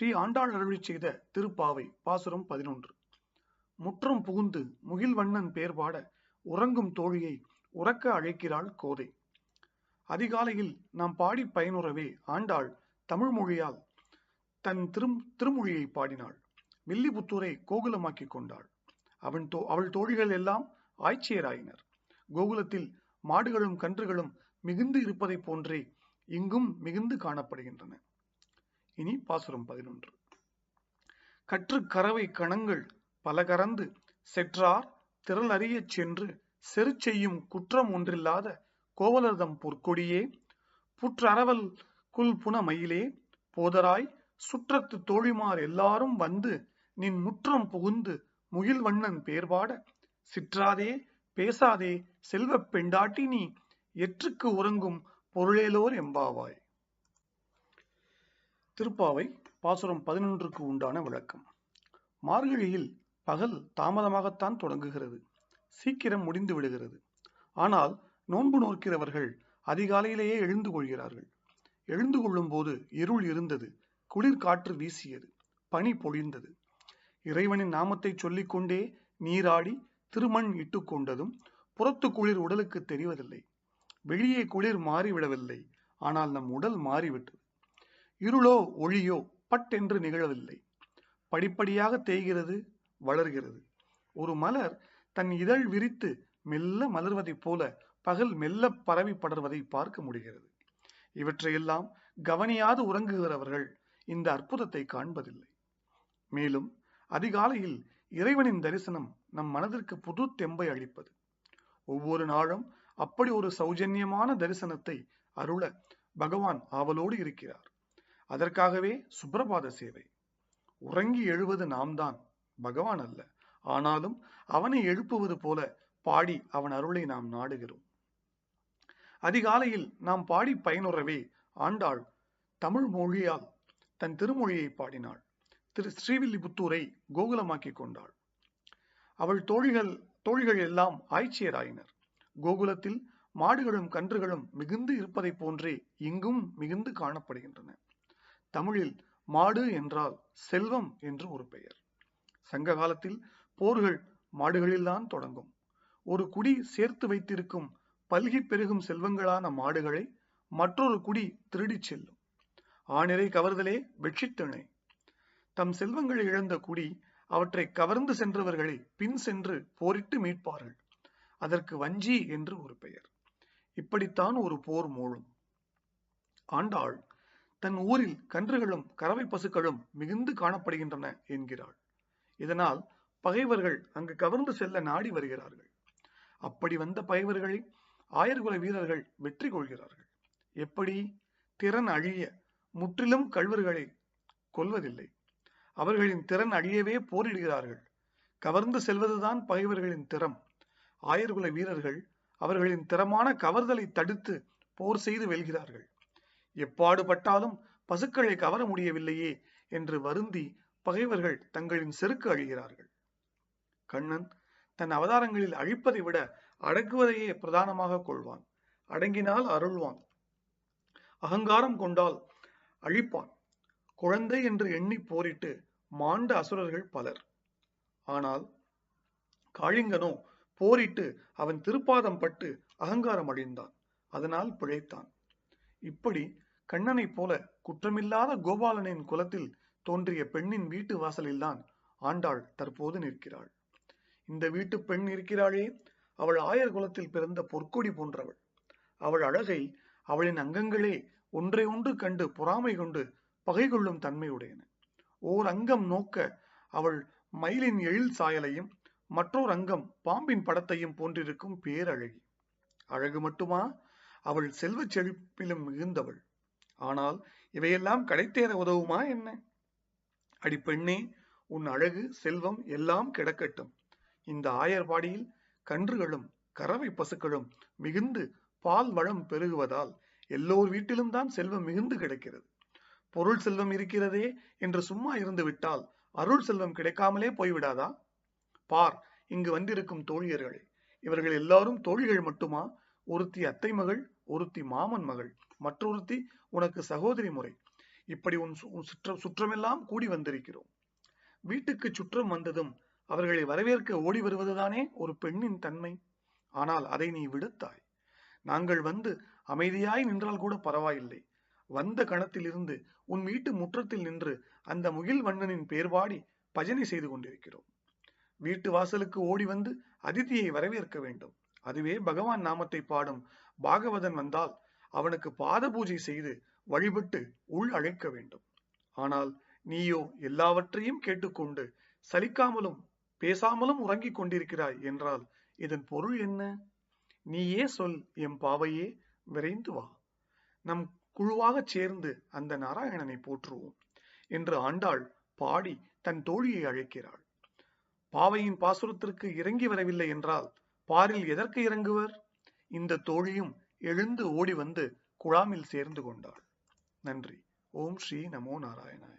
ஸ்ரீ ஆண்டாள் அருளிச் செய்த திருப்பாவை பாசுரம் பதினொன்று. முற்றம் புகுந்து முகில்வண்ணன் பேர் பாட உறங்கும் தோழியை உறக்க அழைக்கிறாள் கோதை. அதிகாலையில் நாம் பாடி பயனுறவே ஆண்டாள் தமிழ் மொழியால் தன் திரும் திருமொழியை பாடினாள். வில்லிபுத்தூரை கோகுலமாக்கி கொண்டாள். அவன் தோ அவள் தோழிகள் எல்லாம் ஆய்ச்சியராயினர். கோகுலத்தில் மாடுகளும் கன்றுகளும் மிகுந்து இருப்பதைப் போன்றே இங்கும் மிகுந்து காணப்படுகின்றன. இனி பாசுரம் பதினொன்று. கற்று கறவை கணங்கள் பல கறந்து செற்றார் திரள் அறியச் சென்று செரு செய்யும் குற்றம் ஒன்றில்லாத கோவலர்தம் பொற்கொடியே புற்றரவல் குல் புன மயிலே போதராய் சுற்றத்து தோழிமார் எல்லாரும் வந்து நின் முற்றம் புகுந்து முகில் வண்ணன் பேர்பாட சிற்றாதே பேசாதே செல்வப் பெண்டாட்டி நீ எற்றுக்கு உறங்கும் பொருளேலோர் எம்பாவாய். திருப்பாவை பாசுரம் பதினொன்றுக்கு உண்டான விளக்கம். மார்கழியில் பகல் தாமதமாகத்தான் தொடங்குகிறது. சீக்கிரம் முடிந்து விடுகிறது. ஆனால் நோன்பு நோக்கிறவர்கள் அதிகாலையிலேயே எழுந்து கொள்கிறார்கள். எழுந்து கொள்ளும் போது இருள் இருந்தது. குளிர் காற்று வீசியது. பனி பொழிந்தது. இறைவனின் நாமத்தை சொல்லிக்கொண்டே நீராடி திருமண் இட்டுக்கொண்டதும் புறத்து குளிர் உடலுக்கு தெரிவதில்லை. வெளியே குளிர் மாறிவிடவில்லை. ஆனால் நம் உடல் மாறிவிட்டது. இருளோ ஒளியோ பட்டென்று நிகழவில்லை. படிப்படியாக தேய்கிறது வளர்கிறது. ஒரு மலர் தன் இதழ் விரித்து மெல்ல மலர்வதைப் போல பகல் மெல்ல பரவி படர்வதை பார்க்க முடிகிறது. இவற்றையெல்லாம் கவனியாது உறங்குகிறவர்கள் இந்த அற்புதத்தை காண்பதில்லை. மேலும் அதிகாலையில் இறைவனின் தரிசனம் நம் மனதிற்கு புது தெம்பை அளிப்பது. ஒவ்வொரு நாளும் அப்படி ஒரு சௌஜன்யமான தரிசனத்தை அருள பகவான் ஆவலோடு இருக்கிறார். அதற்காகவே சுப்பிரபாத சேவை. உறங்கி எழுவது நாம் தான் பகவான் அல்ல. ஆனாலும் அவனை எழுப்புவது போல பாடி அவன் அருளை நாம் நாடுகிறோம். அதிகாலையில் நாம் பாடி பயனுறவே ஆண்டாள் தமிழ் மொழியால் தன் திருமொழியை பாடினாள். திரு ஸ்ரீவில்லிபுத்தூரை கோகுலமாக்கிக் கொண்டாள். அவள் தோழிகள் தோழிகள் எல்லாம் ஆய்ச்சியராயினர். கோகுலத்தில் மாடுகளும் கன்றுகளும் மிகுந்து இருப்பதைப் போன்றே இங்கும் மிகுந்து காணப்படுகின்றன. தமிழில் மாடு என்றால் செல்வம் என்று ஒரு பெயர். சங்க காலத்தில் போர்கள் மாடுகளில்தான் தொடங்கும். ஒரு குடி சேர்த்து வைத்திருக்கும் பல்கி பெருகும் செல்வங்களான மாடுகளை மற்றொரு குடி திருடிச் செல்லும். ஆணிரை கவர்தலே வெட்சித்திணை தம் செல்வங்களை இழந்த குடி அவற்றை கவர்ந்து சென்றவர்களை பின் சென்று போரிட்டு மீட்பார்கள். அதற்கு வஞ்சி என்று ஒரு பெயர். இப்படித்தான் ஒரு போர் மூழும். ஆண்டாள் தன் ஊரில் கன்றுகளும் கறவை பசுக்களும் மிகுந்து காணப்படுகின்றன என்கிறாள். இதனால் பகைவர்கள் அங்கு கவர்ந்து செல்ல நாடி வருகிறார்கள். அப்படி வந்த பகைவர்களை ஆயர்குல வீரர்கள் வெற்றி கொள்கிறார்கள். எப்படி? திறன் அழிய முற்றிலும் கல்வர்களை கொல்வதில்லை. அவர்களின் திறன் அழியவே போரிடுகிறார்கள். கவர்ந்து செல்வதுதான் பகைவர்களின் திறம். ஆயர்குல வீரர்கள் அவர்களின் திறமான கவர்தலை தடுத்து போர் செய்து வெல்கிறார்கள். எப்பாடுபட்டாலும் பசுக்களை கவர முடியவில்லையே என்று வருந்தி பகைவர்கள் தங்களின் செருக்கு அழிகிறார்கள். கண்ணன் தன் அவதாரங்களில் அழிப்பதை விட அடக்குவதையே பிரதானமாக கொள்வான். அடங்கினால் அருள்வான். அகங்காரம் கொண்டால் அழிப்பான். குழந்தை என்று எண்ணி போரிட்டு மாண்ட அசுரர்கள் பலர். ஆனால் காளிங்கனோ போரிட்டு அவன் திருப்பாதம் பட்டு அகங்காரம் அழிந்தான். அதனால் பிழைத்தான். இப்படி கண்ணனைப் போல குற்றமில்லாத கோபாலனின் குலத்தில் தோன்றிய பெண்ணின் வீட்டு வாசலில்தான் ஆண்டாள் தற்போது நிற்கிறாள். இந்த வீட்டு பெண் இருக்கிறாளே. அவள் ஆயர் குலத்தில் பிறந்த பொற்கொடி போன்றவள். அவள் அழகை அவளின் அங்கங்களே ஒன்றை ஒன்று கண்டு பொறாமை கொண்டு பகை கொள்ளும் தன்மையுடையன. ஓர் அங்கம் நோக்க அவள் மயிலின் எழில் சாயலையும் மற்றொரு அங்கம் பாம்பின் படத்தையும் போன்றிருக்கும் பேரழகி. அழகு மட்டுமா? அவள் செல்வச் செழிப்பிலும் மிகுந்தவள். ஆனால் இவையெல்லாம் கடைத்தேற உதவுமா என்ன? அடி பெண்ணே உன் அழகு செல்வம் எல்லாம் கிடக்கட்டும். இந்த ஆயர்பாடியில் கன்றுகளும் கறவை பசுக்களும் மிகுந்து பால் வளம் பெருகுவதால் எல்லோர் வீட்டிலும் தான் செல்வம் மிகுந்து கிடைக்கிறது. பொருள் செல்வம் இருக்கிறதே என்று சும்மா இருந்து விட்டால் அருள் செல்வம் கிடைக்காமலே போய்விடாதா? பார் இங்கு வந்திருக்கும் தோழியர்களே இவர்கள் எல்லாரும் தோழிகள் மட்டுமா? ஒருத்தி அத்தை மகள் ஒருத்தி மாமன் மகள் மற்றொருத்தி உனக்கு சகோதரி முறை. இப்படி உன் சு- சுற்ற சுற்றமெல்லாம் கூடி வந்திருக்கிறோம். வீட்டுக்கு சுற்றம் வந்ததும் அவர்களை வரவேற்க ஓடி வருவதுதானே ஒரு பெண்ணின் தன்மை. ஆனால் அதை நீ விடுத்தாய். நாங்கள் வந்து அமைதியாய் நின்றால் கூட பரவாயில்லை. வந்த கணத்திலிருந்து உன் வீட்டு முற்றத்தில் நின்று அந்த முகில் வண்ணனின் பேர் பாடி பஜனை செய்து கொண்டிருக்கிறோம். வீட்டு வாசலுக்கு ஓடி வந்து அதிதியை வரவேற்க வேண்டும். அதுவே பகவான் நாமத்தை பாடும். பாகவதன் வந்தால் அவனுக்கு பாத பூஜை செய்து வழிபட்டு உள் அழைக்க வேண்டும். ஆனால் நீயோ எல்லாவற்றையும் கேட்டுக்கொண்டு சலிக்காமலும் பேசாமலும் உறங்கிக் கொண்டிருக்கிறாய் என்றால் இதன் பொருள் என்ன? நீயே சொல் எம் பாவையே விரைந்து வா. நம் குழுவாகச் சேர்ந்து அந்த நாராயணனை போற்றுவோம் என்று ஆண்டாள் பாடி தன் தோழியை அழைக்கிறாள். பாவையின் பாசுரத்திற்கு இறங்கி வரவில்லை என்றால் பாரில் எதற்கு இறங்குவர்? இந்த தோழியும் எழுந்து ஓடி வந்து குழாமில் சேர்ந்து கொண்டாள். நன்றி. ஓம் ஸ்ரீ நமோ நாராயணாய.